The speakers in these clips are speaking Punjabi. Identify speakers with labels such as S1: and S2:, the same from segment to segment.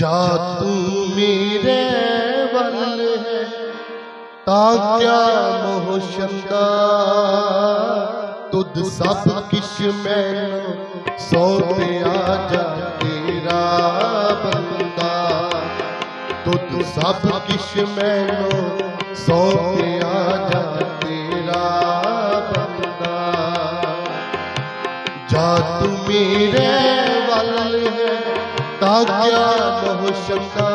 S1: ਜਾ ਤੂੰ ਮੇਰੇ ਵੱਲ ਹੈ, ਤਾਂ ਕਿਆ ਮੋਹ ਸ਼ੰਦਾ ਤੁਧ ਸਭ ਕਿਛ ਮੈਨੂੰ ਸੌਂਪਿਆ ਜਾ ਤੇਰਾ ਬੰਦਾ। ਤੁਧ ਸਭ ਕਿਛ ਮੈਨੂੰ ਸੌਂਪਿਆ ਜਾ ਤੇਰਾ ਬੰਦਾ। ਜਾ ਤੂੰ ਮੇਰੇ ਵੱਲ ਹੈ ਤਾਂ ਕਿਆ ਮੋਹ ਸ਼ੰਕਾ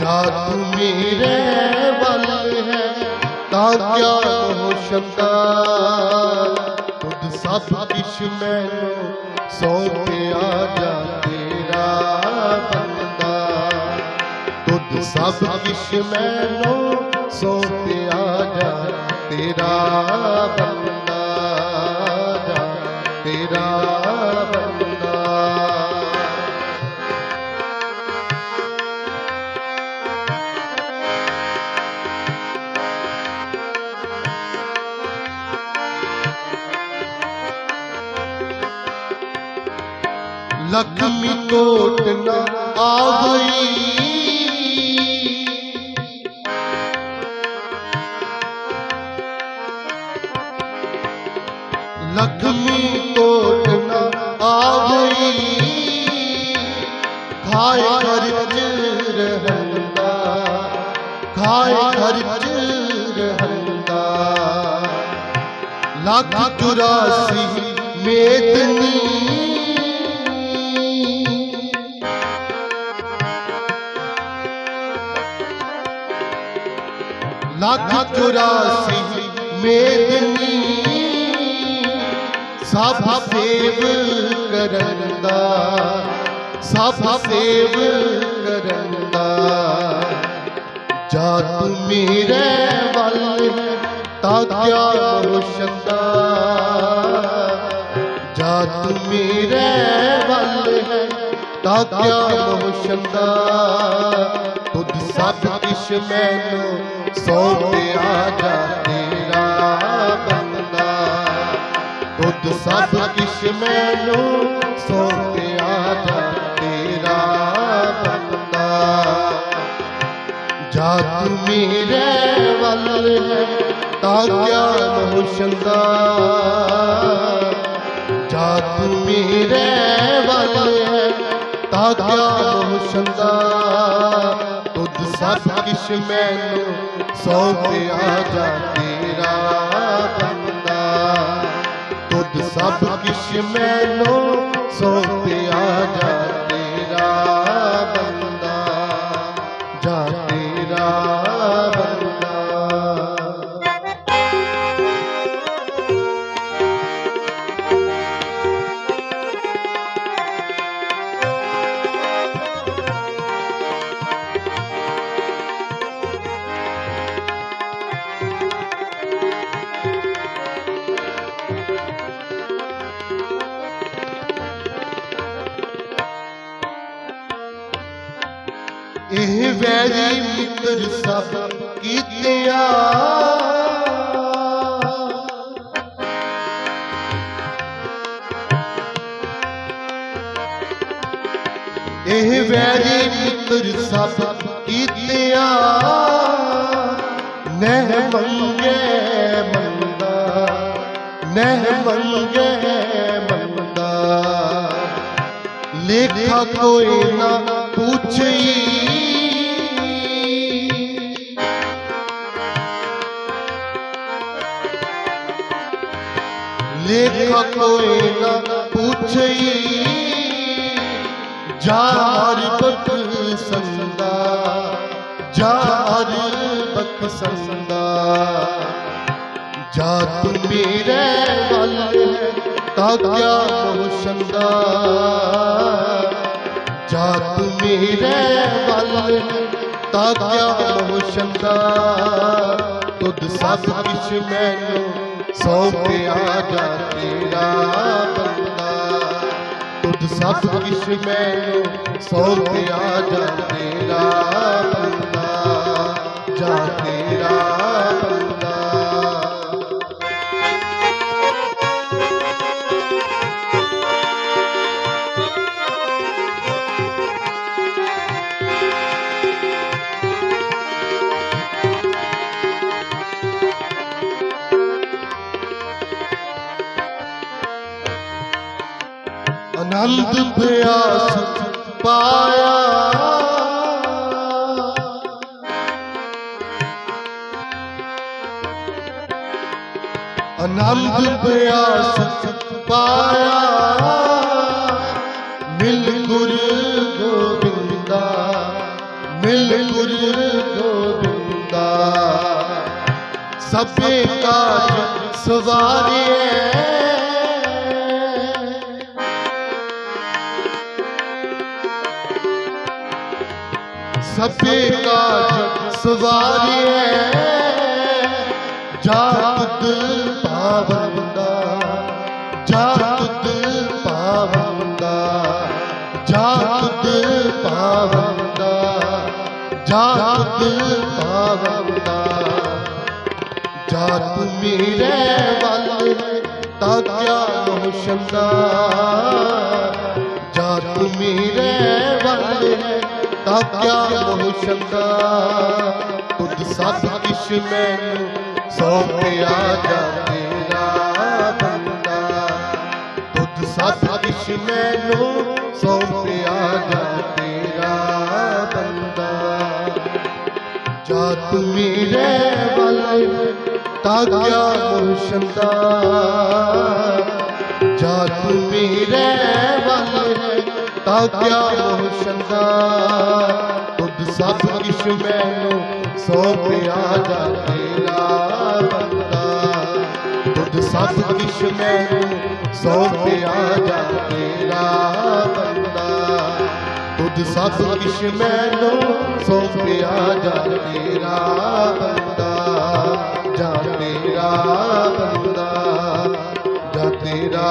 S1: ਜਾ ਤੂੰ ਮੇਰੇ ਵੱਲ ਹੈ ਤਾਂ ਕਿਆ ਮੋਹ ਸ਼ੰਕਾ ਤੁਧ ਸਭ ਕਿਛ ਮੈਨੂੰ ਸੌਂਪਿਆ ਜਾ ਤੇਰਾ ਬੰਦਾ। ਤੁਧ ਸਭ ਕਿਛ ਮੈਨੂੰ ਸੌਂਪਿਆ ਜਾ ਤੇਰਾ ਬੰਦਾ ਜਾ ਤੇਰਾ ਬੰਦਾ। ਲਖਮੀ ਕੋਟ ਨਾ ਆਵਈ ਕੋਟ ਨਾ ਆਵਈ। ਖਾਏ ਖਰਚ ਰਹੰਦਾ, ਖਾਏ ਖਰਚ ਰਹੰਦਾ। ਲੱਖ ਚੁਰਾਸੀ ਮੇਦਨੀ ਲੱਖ ਚੁਰਾਸੀ ਮੇਦਨੀ ਸਭ ਸੇਵ ਕਰਨ ਦਾ, ਸਭ ਸੇਵ ਕਰਦਾ ਜਾ ਤੂੰ ਮੇਰੇ ਵੱਲ ਹੈ ਤਾਂ ਕਿਆ ਰੋਸ਼ਨਦਾ ਜਾ ਤੂੰ ਮੇਰੇ ਵੱਲ ਹੈ ਤਾਂ ਕਿਆ ਰੋਸ਼ਨਦਾ, ਤੁਧ ਸਭ ਕਿਛ ਮੈਨੂੰ ਸੌਂਪਿਆ ਜਾ ਸਭ ਕਿਛ ਮੈਨੂੰ ਸੌਂਪਿਆ ਜਾ ਤੇਰਾ ਬੰਦਾ। ਜਾ ਤੂੰ ਮੇਰੇ ਵੱਲ ਹੈ ਤਾਂ ਕਿਆ ਮੋਸ਼ੰਦਾ ਜਾ ਤੂੰ ਮੇਰੇ ਵੱਲ ਹੈ ਤਾਂ ਕਿਆ ਮੋਸ਼ੰਦਾ ਤੁਧ ਸਭ ਕਿਛ ਮੈਨੂੰ ਸੌਂਪਿਆ ਜਾ ਤੇਰਾ ਸਭ ਕਿਛ ਮੈਨੂੰ ਸੌਂਪਿਆ ਜਾ ਇਹ ਵੈਰੀ ਮਿੱਤਰ ਸਭ ਕੀਤਿਆ। ਇਹ ਵੈਰੀ ਮਿੱਤਰ ਸਭ ਕੀਤਿਆ। ਨਹਿ ਮੰਗੇ ਮੰਦਾ, ਨਹਿ ਮੰਗੇ ਮੰਦਾ। ਲੇਖਾ ਕੋਈ ਨਾ ਲੇਖਾ ਕੋਈ ਨਾ ਪੁੱਛਈ ਜਾਰ ਬਖ ਸੰਦਾ ਜਾਰ ਬਖ ਜਾ ਤੂੰ ਮੇਰੇ ਵੱਲ ਤਾ ਤਾਂ ਕਿਆ ਰੋਸ਼ਨਦਾ ਜਾ ਤੂੰ ਮੇਰੇ ਵੱਲ ਤਾ ਤਾਂ ਕਿਆ ਰੋਸ਼ਨਦਾ ਤੁਧ ਸਭ ਕਿਛ ਮੈਨੂੰ ਸੌਂਪਿਆ ਜਾ ਤੇਰਾ ਬੰਦਾ? ਤੁਧ ਸਭ ਕਿਛ ਮੈਨੂੰ ਸੌਂਪਿਆ ਜਾ ਤੇਰਾ ਬੰਦਾ? ਜਾ ਤੇਰਾ ਆਨੰਦ ਪਿਆਸ ਪਾਇਆ। ਆਨੰਦ ਪਿਆਸ ਪਾਇਆ। ਮਿਲ ਗੁਰ ਗੋਬਿੰਦਾ, ਮਿਲ ਗੁਰ ਗੋਬਿੰਦਾ। ਸਭੇ ਕਾਜ ਸਵਾਰੀਏ ਸਭੇ ਕਾਜ ਸਵਾਰੀਏ ਜਾ ਤੁਧ ਪਾਵੰਦਾ ਜਾ ਤੁਧ ਪਾਵੰਦਾ ਜਾ ਤੁਧ ਪਾਵੰਦਾ ਜਾ ਤੁਧ ਪਾਵੰਦਾ ਜਾਤ ਮੇਰੇ ਵੱਲ ਤਾਕਿਆ ਮੋਸ਼ੰਦਾ। ਜਾਤ ਮੇਰੇ ਵੱਲ ਤਾਕਿਆ ਮੋਸ਼ੰਦਾ ਤੁਧ ਸਭ ਕਿਛ ਮੈਨੂੰ ਸੌਂਪਿਆ ਜਾ ਤੇਰਾ ਬੰਦਾ। ਤੁਧ ਸਭ ਕਿਛ ਮੈਨੂੰ ਸੌਂਪਿਆ ਜਾ ਤੇਰਾ ਬੰਦਾ। ਜਾਤ ਮੇਰੇ ਵੱਲ ਤਾਕਿਆ ਮੁਰਸ਼ਦਾ ਤੂੰ ਮੇਰੇ ਵੱਲ ਤਾਕਿਆ ਮੁਰਸ਼ਦਾ ਤੁਧ ਸਭ ਕਿਛ ਮੈਨੂੰ ਸੌਂਪਿਆ ਜਾ ਤੇਰਾ ਬੰਦਾ। ਖੁਦ ਸਭ ਕਿਛ ਮੈਨੂੰ ਸੌਂਪਿਆ ਜਾ ਤੇਰਾ ਬੰਦਾ। ਖੁਦ ਸਭ ਕਿਛ ਮੈਨੂੰ ਸੌਂਪਿਆ ਜਾ ਤੇਰਾ ਬੰਦਾ। ਜਾ ਤੇਰਾ ਬੰਦਾ। ਜਾ ਤੇਰਾ